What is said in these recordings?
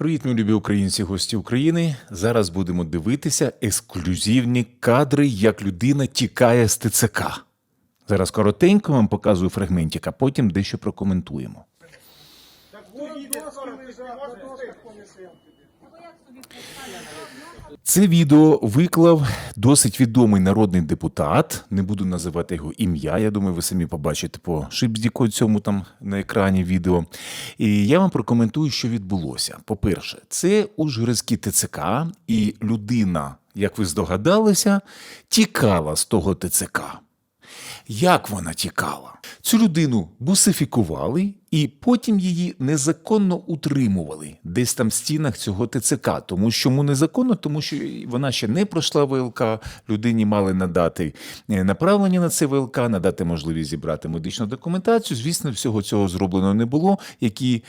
Привіт, мій любі українці, гості України. Зараз будемо дивитися ексклюзивні кадри, як людина тікає з ТЦК. Зараз коротенько вам показую фрагментик, а потім дещо прокоментуємо. Це відео виклав досить відомий народний депутат. Не буду називати його ім'я. Я думаю, ви самі побачите по шипздіку цьому там на екрані відео. І я вам прокоментую, що відбулося. По-перше, це Ужгородський ТЦК, і людина, як ви здогадалися, тікала з того ТЦК. Як вона тікала? Цю людину бусифікували і потім її незаконно утримували десь там в стінах цього ТЦК. Тому що незаконно? Тому що вона ще не пройшла ВЛК. Людині мали надати е, направлення на це ВЛК, надати можливість зібрати медичну документацію. Звісно, всього цього зроблено не було, які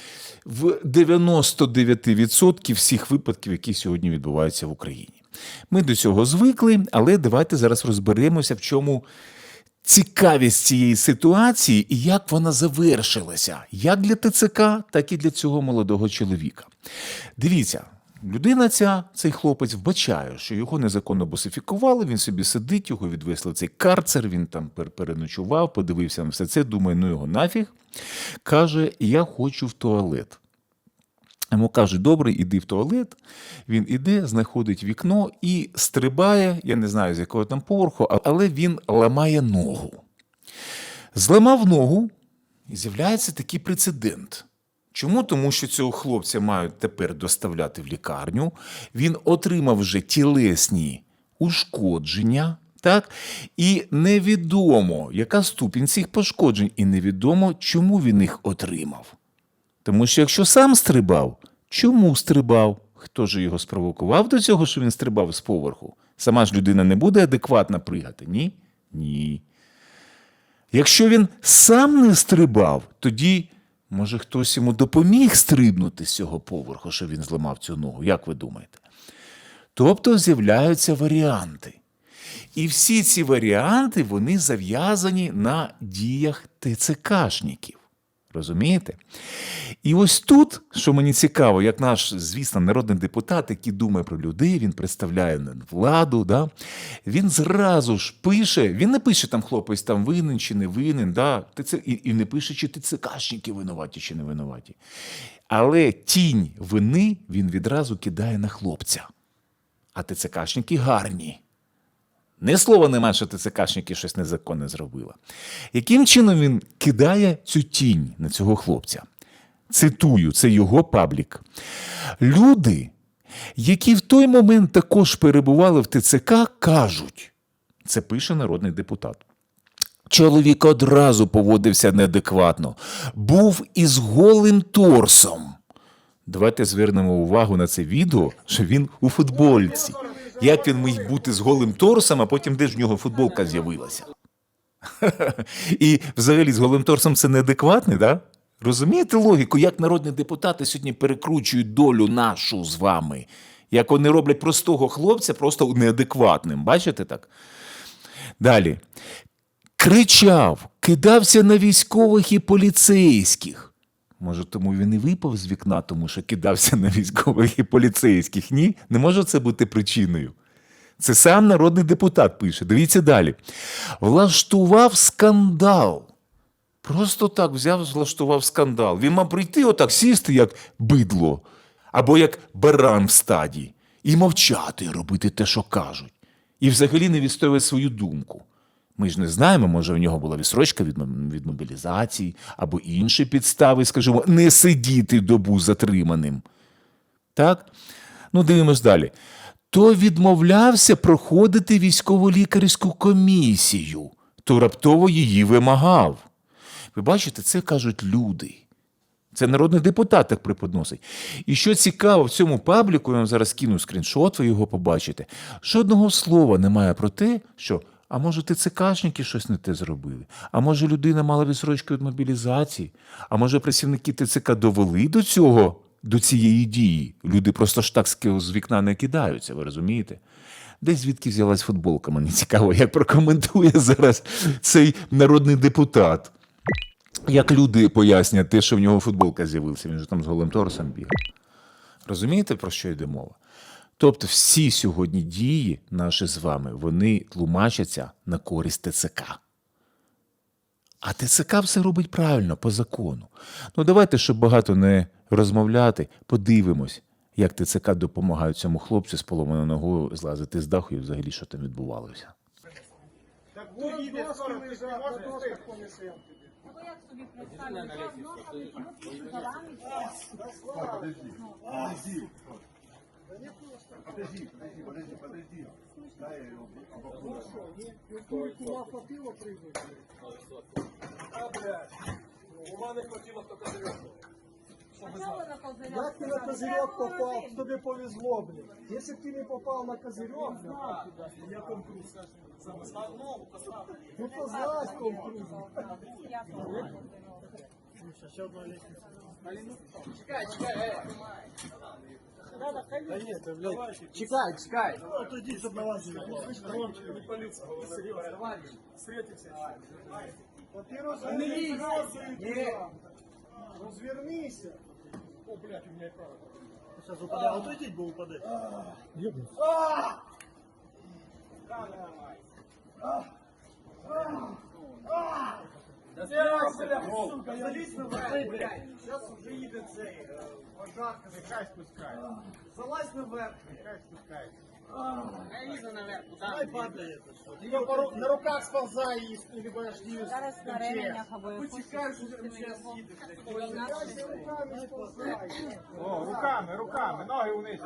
в 99% всіх випадків, які сьогодні відбуваються в Україні. Ми до цього звикли, але давайте зараз розберемося, в чому цікавість цієї ситуації і як вона завершилася, як для ТЦК, так і для цього молодого чоловіка. Дивіться. Людина ця, цей хлопець, вбачає, що його незаконно босифікували, він собі сидить, його відвезли в цей карцер, він там пер- переночував, подивився на все це, думає, ну його нафіг. Каже, я хочу в туалет. Йому кажуть, добре, іди в туалет. Він іде, знаходить вікно і стрибає, я не знаю з якого там поверху, але він ламає ногу. Зламав ногу, і з'являється такий прецедент. Чому? Тому що цього хлопця мають тепер доставляти в лікарню. Він отримав вже тілесні ушкодження. Так? І невідомо, яка ступінь цих пошкоджень, і невідомо, чому він їх отримав. Тому що якщо сам стрибав, чому стрибав? Хто ж його спровокував до цього, що він стрибав з поверху? Сама ж людина не буде адекватно пригати? Ні? Ні. Якщо він сам не стрибав, тоді, може, хтось йому допоміг стрибнути з цього поверху, що він зламав цю ногу. Як ви думаєте? Тобто з'являються варіанти. І всі ці варіанти вони зав'язані на діях ТЦКшників. Розумієте? І ось тут, що мені цікаво, як наш, звісно, народний депутат, який думає про людей, він представляє владу, да? він зразу ж пише, він не пише там хлопець там винен чи не винен, да? І, не пише, чи ТЦКшники винуваті чи не винуваті. Але тінь вини він відразу кидає на хлопця. А ТЦКшники гарні. Не слова нема, що ТЦКшники щось незаконне зробили. Яким чином він кидає цю тінь на цього хлопця? Цитую, це його паблік. Люди, які в той момент також перебували в ТЦК, кажуть, це пише народний депутат. Чоловік одразу поводився неадекватно, був із голим торсом. Давайте звернемо увагу на це відео, що він у футбольці. Як він міг бути з голим торсом, а потім де ж в нього футболка з'явилася? І взагалі з голим торсом це неадекватне, да? Розумієте логіку, як народні депутати сьогодні перекручують долю нашу з вами? Як вони роблять простого хлопця просто неадекватним. Бачите так? Далі. Кричав, кидався на військових і поліцейських. Може, тому він і випав з вікна, тому що кидався на військових і поліцейських. Ні, не може це бути причиною. Це сам народний депутат пише. Дивіться далі. Влаштував скандал. Просто так взяв, влаштував скандал. Він мав прийти отак сісти, як бидло, або як баран в стаді, і мовчати, робити те, що кажуть. І взагалі не відстоювати свою думку. Ми ж не знаємо, може, у нього була відсрочка від, від мобілізації або інші підстави, скажімо, не сидіти добу затриманим. Так? Ну, дивимось далі. То відмовлявся проходити військово-лікарську комісію, то раптово її вимагав. Ви бачите, це кажуть люди. Це народний депутат так преподносить. І що цікаво, в цьому пабліку, я вам зараз кину скріншот, ви його побачите. Жодного слова немає про те, що а може ТЦКшники щось не те зробили, а може людина мала відсрочку від мобілізації, а може працівники ТЦК довели до цього, до цієї дії. Люди просто ж так з вікна не кидаються, ви розумієте? Десь звідки взялась футболка, мені цікаво, як прокоментує зараз цей народний депутат. Як люди пояснять те, що в нього футболка з'явилася, він же там з голим торсом бігав. Розумієте, про що йде мова? Тобто всі сьогодні дії наші з вами, вони тлумачаться на користь ТЦК. А ТЦК все робить правильно, по закону. Ну давайте, щоб багато не розмовляти, подивимось, як ТЦК допомагають цьому хлопцю з поломаною ногою злазити з даху і взагалі що там відбувалося. Так. Ну, як собі Подожди, подожди, подожди, подожди. Дай я его Кума хватило прийняти? А, блядь. Ума не хватило, хто козирьок. А чого ви на козирях Як ти на сказали? козирьок Я попав, говорила, тобі повезло, блядь. Якщо б ти не попав на козирьок, я Том Круз. Ну то знаєш Том Круз. я попала. Чекай, чекай. Да нет, блядь. Чекай, чекай. Ну, иди чтобы на вас не полиция. Встретимся. Во-первых, не Развернися. О, блядь, у меня и право. Сейчас упадет. Вот а, иди, бы упадет. Ебнись. А. А. Да, Давай, я лично в блядь. Сейчас уже едет цель. Э, пожарка, нехай спускає. Залазь наверх, нехай спускається. Ай, падає. це що. Ти його по ру- на руках сползай і будеш її Зараз на ременях або Почекай, що спустимо зараз його. їде. Бо інакше Руками сползай. О, руками, руками, ноги вниз.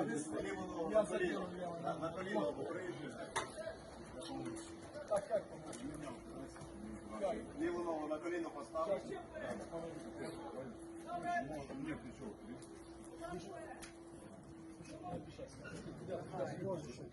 на коліно поприйди. Ліву ногу на коліно поставив. Bir şey. Bir şey. Bir şey.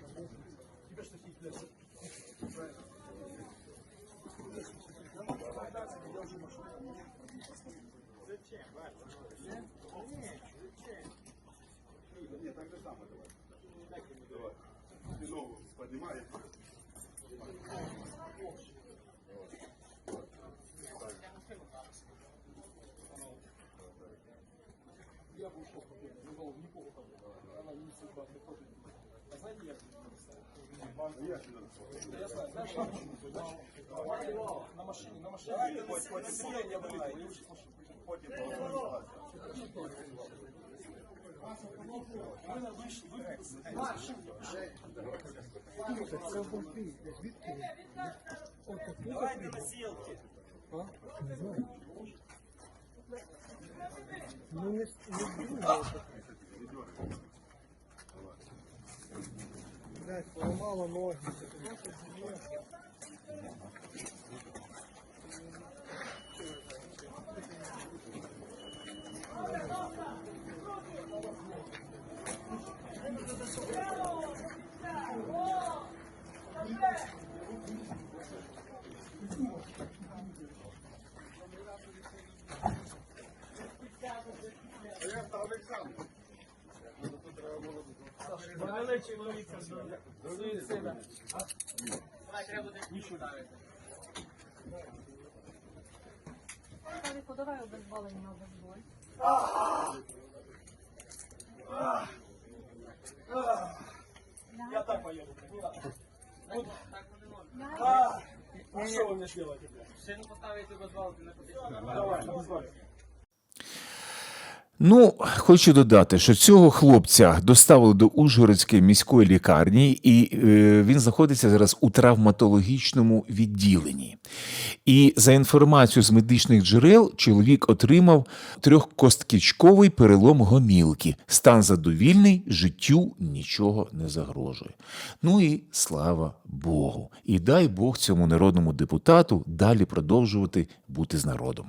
я бы ушел победить. Ну, голову не повод. Она не судьба, ты тоже не А знаете, я ну, я знаю, на машине, на машине. Давай, хоть, хоть, хоть, я была, не лучше слушай, хоть и Давай до насилки. А? Не знаю. Думай. Блядь, поломала ноги. Славіку, давай обезболення на обезболь. Я так поеду. Не надо. Ляй. А что вы мне сделаете, блядь? Давай, позволь. Ну, хочу додати, що цього хлопця доставили до Ужгородської міської лікарні, і е, він знаходиться зараз у травматологічному відділенні. І за інформацією з медичних джерел, чоловік отримав трьохкосткічковий перелом гомілки. Стан задовільний, життю нічого не загрожує. Ну і слава Богу. І дай Бог цьому народному депутату далі продовжувати бути з народом.